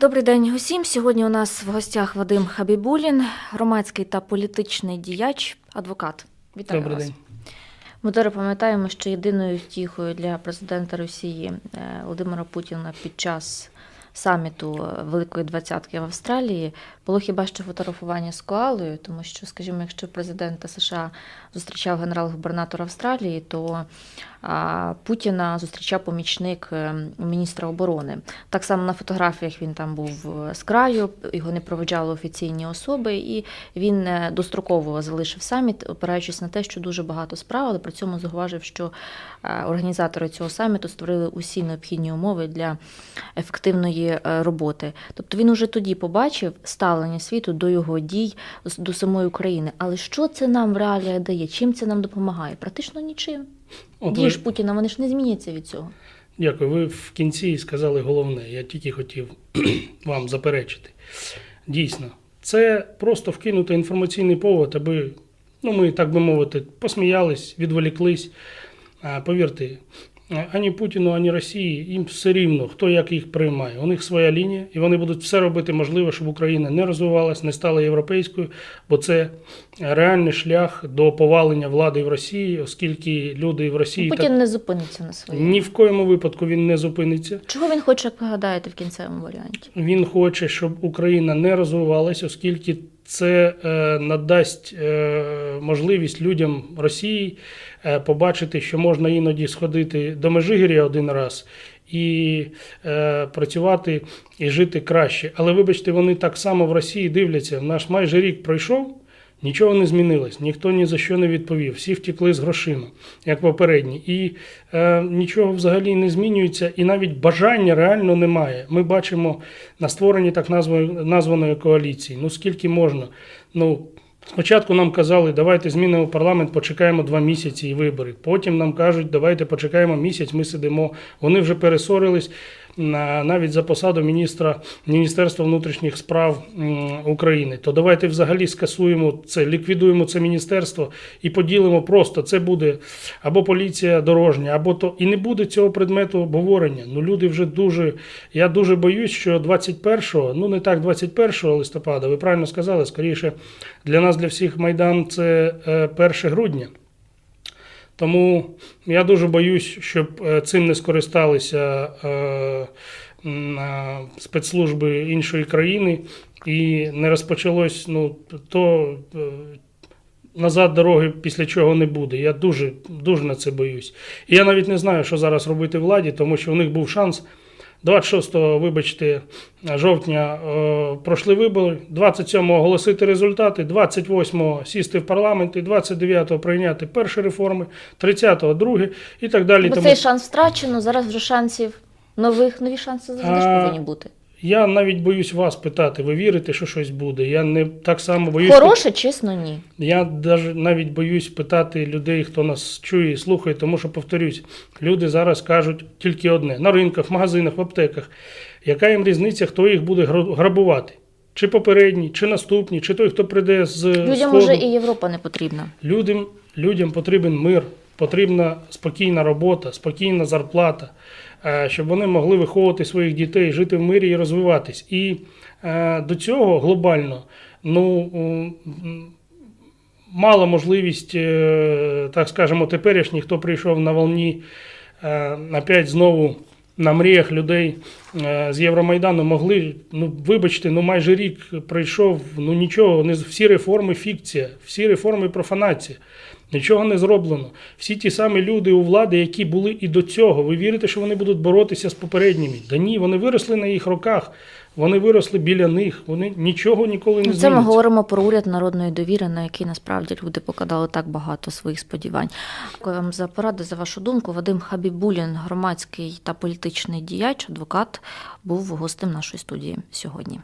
Добрий день усім. Сьогодні у нас в гостях Вадим Хабібулін, громадський та політичний діяч, адвокат. Вітаю Добрий вас. день. Ми добре пам'ятаємо, що єдиною втіхою для президента Росії е, Володимира Путіна під час саміту е, Великої Двадцятки в Австралії було хіба що фотографування з коалою, тому що, скажімо, якщо президента США зустрічав генерал-губернатор Австралії, то Путіна зустрічав помічник е, міністра оборони. Так само на фотографіях він там був е, з краю, його не проведжали офіційні особи, і він достроково залишив саміт, опираючись на те, що дуже багато справ, але при цьому зауважив, що організатори цього саміту створили усі необхідні умови для ефективної е, роботи. Тобто він уже тоді побачив ставлення світу до його дій до самої України. Але що це нам в реаліях дає? Чим це нам допомагає? Практично нічим. От Дії ви, ж Путіна вони ж не зміняться від цього. дякую. Ви в кінці сказали головне. Я тільки хотів вам заперечити. Дійсно, це просто вкинути інформаційний повод, аби, ну ми, так би мовити, посміялись, відволіклись. Повірте, ані Путіну, ані Росії, їм все рівно, хто як їх приймає. У них своя лінія, і вони будуть все робити можливе, щоб Україна не розвивалась, не стала європейською, бо це реальний шлях до повалення влади в Росії, оскільки люди в Росії так Путін не зупиниться на своєму. Ні в коєму випадку він не зупиниться. Чого він хоче, як ви гадаєте, в кінцевому варіанті? Він хоче, щоб Україна не розвивалася, оскільки це е, надасть е, можливість людям Росії е, побачити, що можна іноді сходити до Межигір'я один раз і працювати і жити краще. Але вибачте, вони так само в Росії дивляться. Наш майже рік пройшов. Нічого не змінилось, ніхто ні за що не відповів. Всі втекли з грошима, як попередні. І е, нічого взагалі не змінюється, і навіть бажання реально немає. Ми бачимо на створенні так назва- названої коаліції. Ну скільки можна? Ну, спочатку нам казали, давайте змінимо парламент, почекаємо два місяці і вибори. Потім нам кажуть, давайте почекаємо місяць, ми сидимо. Вони вже пересорились навіть за посаду міністра Міністерства внутрішніх справ України. То давайте взагалі скасуємо це, ліквідуємо це міністерство і поділимо просто. Це буде або поліція дорожня, або то і не буде цього предмету обговорення. Ну люди вже дуже. Я дуже боюсь, що 21-го, ну не так 21 листопада, ви правильно сказали, скоріше для нас, для всіх майдан це е, 1 грудня. Тому я дуже боюсь, щоб е, цим не скористалися е, е, спецслужби іншої країни і не розпочалось ну, то назад дороги після чого не буде. Я дуже, дуже на це боюсь. І я навіть не знаю, що зараз робити владі, тому що у них був шанс. 26-го, вибачте, жовтня е, пройшли вибори, 27-го оголосити результати, 28-го сісти в парламент. І 29-го прийняти перші реформи, 30-го другі і так далі. Бо Тому цей шанс втрачено, зараз вже шансів нових, нові шанси завжди ж А, повинні бути. Я навіть боюсь вас питати, ви вірите, що щось буде? Я не так само боюсь. Хороше, чесно, ні. Я даже навіть боюсь питати людей, хто нас чує і слухає, тому що повторюсь, люди зараз кажуть тільки одне: на ринках, в магазинах, в аптеках. Яка їм різниця, хто їх буде гра- грабувати? Чи попередні, чи наступні, чи той, хто прийде з Людям сходу. вже і Європа не потрібна. Людям, людям потрібен мир, потрібна спокійна робота, спокійна зарплата, е, щоб вони могли виховувати своїх дітей, жити в мирі і розвиватись. І е, до цього глобально ну, мала можливість, е, так скажемо, теперішніх, хто прийшов на волні, опять знову. На мріях людей з Євромайдану могли, ну вибачте, ну майже рік пройшов, ну нічого, не всі реформи фікція, всі реформи профанація. Нічого не зроблено. Всі ті самі люди у влади, які були і до цього. Ви вірите, що вони будуть боротися з попередніми? Да ні, вони виросли на їх роках, вони виросли біля них, вони нічого ніколи не Ну, Це ми говоримо про уряд народної довіри, на який насправді люди покладали так багато своїх сподівань. Дякую вам за пораду, за вашу думку. Вадим Хабібулін, громадський та політичний діяч, адвокат, був гостем нашої студії сьогодні.